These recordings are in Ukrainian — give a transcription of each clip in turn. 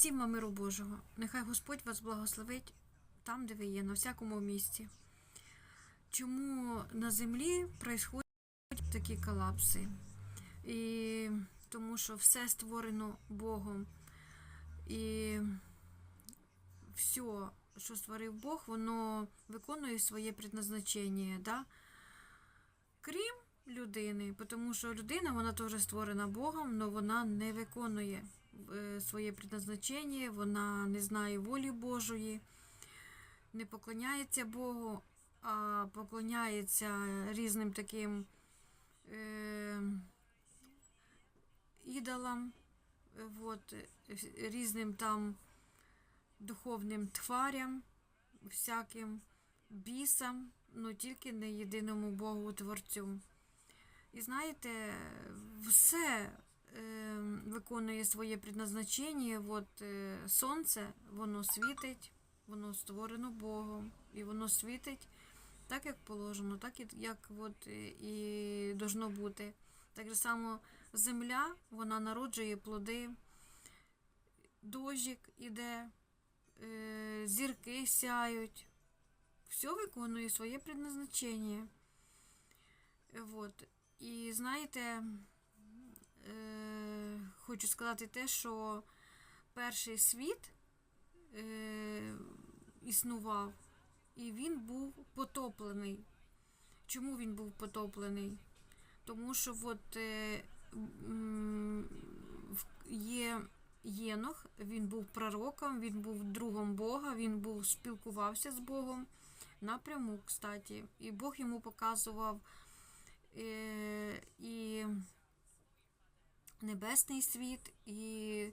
Всім вам миру Божого. Нехай Господь вас благословить там, де ви є, на всякому місці. Чому на землі происходять такі колапси? І тому що все створено Богом. І все, що створив Бог, воно виконує своє предназначення. Да? Крім людини, тому що людина вона теж створена Богом, але вона не виконує своє предназначення, вона не знає волі Божої, не поклоняється Богу, а поклоняється різним таким е, ідолам, е, е, різним там духовним тварям, всяким бісам, ну тільки не єдиному Богу Творцю. І знаєте, все е, виконує своє предназначення. От е, сонце, воно світить, воно створено Богом, і воно світить так, як положено, так як от, е, і должно бути. Так само земля, вона народжує плоди, дощик іде, е, зірки сяють. Все виконує своє предназначення. Вот. І знаєте, хочу сказати те, що перший світ е, існував, і він був потоплений. Чому він був потоплений? Тому що от, е, є Єнох, він був пророком, він був другом Бога, він був спілкувався з Богом напряму, кстати. І Бог йому показував е, і небесний світ, і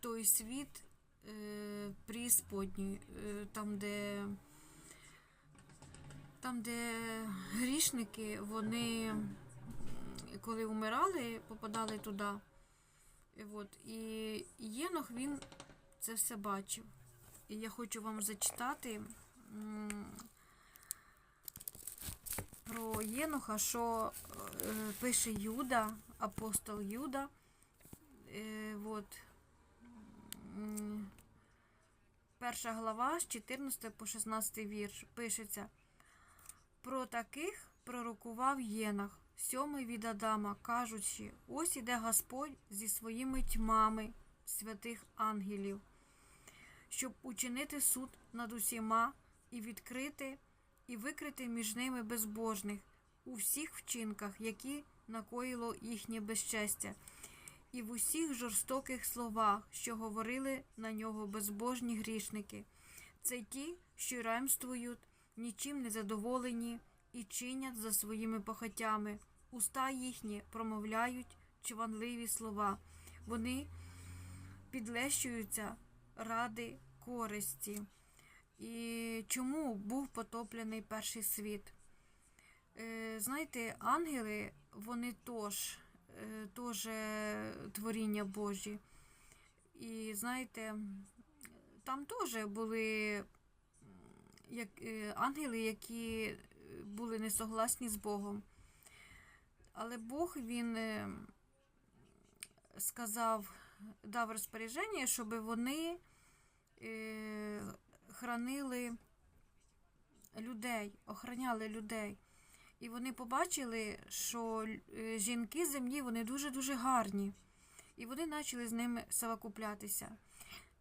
той світ е, преісподній, е, там, де, там, де грішники, вони, коли вмирали, попадали туди. От, і Єнох він це все бачив. І я хочу вам зачитати про Єноха, що е, пише Юда, апостол Юда. Е, от, перша глава з 14 по 16 вірш. Пишеться. Про таких пророкував Єнах, сьомий від Адама, кажучи, ось іде Господь зі своїми тьмами святих ангелів, щоб учинити суд над усіма і відкрити і викрити між ними безбожних у всіх вчинках, які накоїло їхнє безчестя, і в усіх жорстоких словах, що говорили на нього безбожні грішники. Це ті, що ремствують, нічим не задоволені і чинять за своїми похотями. Уста їхні промовляють чванливі слова. Вони підлещуються ради користі. І чому був потоплений перший світ? Е, знаєте, ангели, вони теж, е, теж творіння Божі. І знаєте, там теж були як, е, ангели, які були несогласні з Богом. Але Бог він е, сказав, дав розпорядження, щоб вони е, хранили людей, охороняли людей. І вони побачили, що е, жінки землі вони дуже-дуже гарні. І вони почали з ними совокуплятися.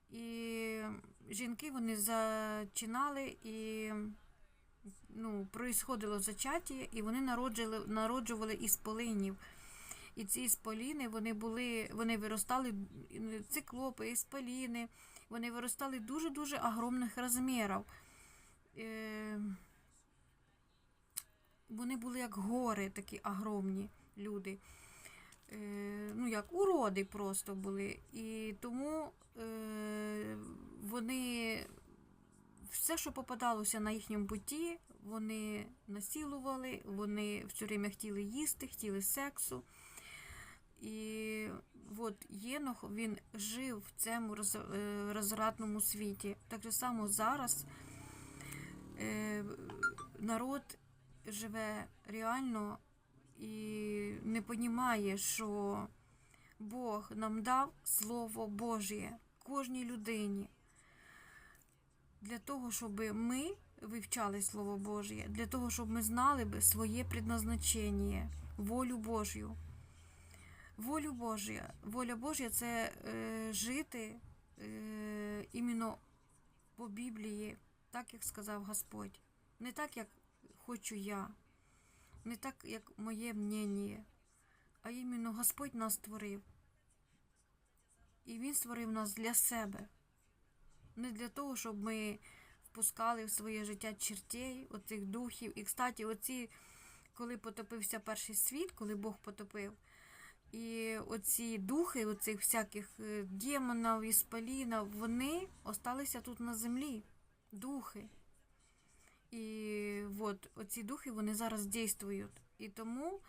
І жінки вони зачинали і ну, происходило зачаття, і вони народжували, народжували із полинів. І ці ісполіни вони були, вони виростали е, циклопи, ісполіни, вони виростали дуже-дуже огромних розмірів. Вони були як гори, такі огромні люди. Е, ну, як уроди просто були. І тому е, вони все, що попадалося на їхньому путі, вони насилували, вони все время хотіли їсти, хотіли сексу. І от Єнох він жив в цьому роз- е, світі. Так же само зараз народ живе реально і не розуміє, що Бог нам дав Слово Божє, кожній людині. Для того, щоб ми вивчали Слово Божє, для того, щоб ми знали би своє предназначення, волю Божю. Волю Божя. Воля Божя це е, жити е, іменно по Біблії, так як сказав Господь. Не так, як хочу я, не так, як моє мнення, а іменно Господь нас створив. І Він створив нас для себе. Не для того, щоб ми впускали в своє життя чертей, оцих духів. І, кстати, оці, коли потопився перший світ, коли Бог потопив, і оці духи, оцих всяких е, демонів, іспалінів, вони осталися тут на землі. Духи. І от оці духи вони зараз дійствують. І тому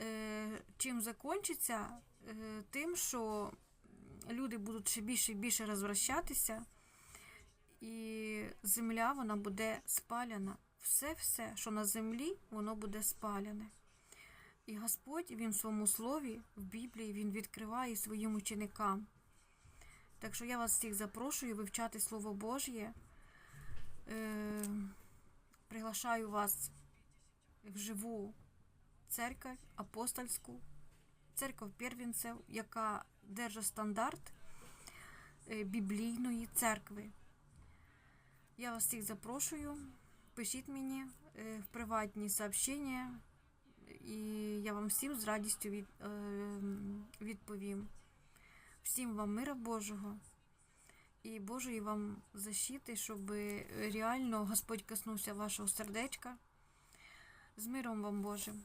е, чим закінчиться, е, тим, що люди будуть ще більше і більше розвращатися, і земля вона буде спаляна. Все-все, що на землі, воно буде спаляне. І Господь Він в своєму слові, в Біблії, Він відкриває своїм ученикам. Так що я вас всіх запрошую вивчати Слово Божє. Приглашаю вас в живу церковь апостольську, церковь первенців, яка держить стандарт е, біблійної церкви. Я вас всіх запрошую. Пишіть мені е, в приватні сообщення, і я вам всім з радістю е, відповім. Всім вам мира Божого і Божої вам защити, щоб реально Господь коснувся вашого сердечка. З миром вам Божим.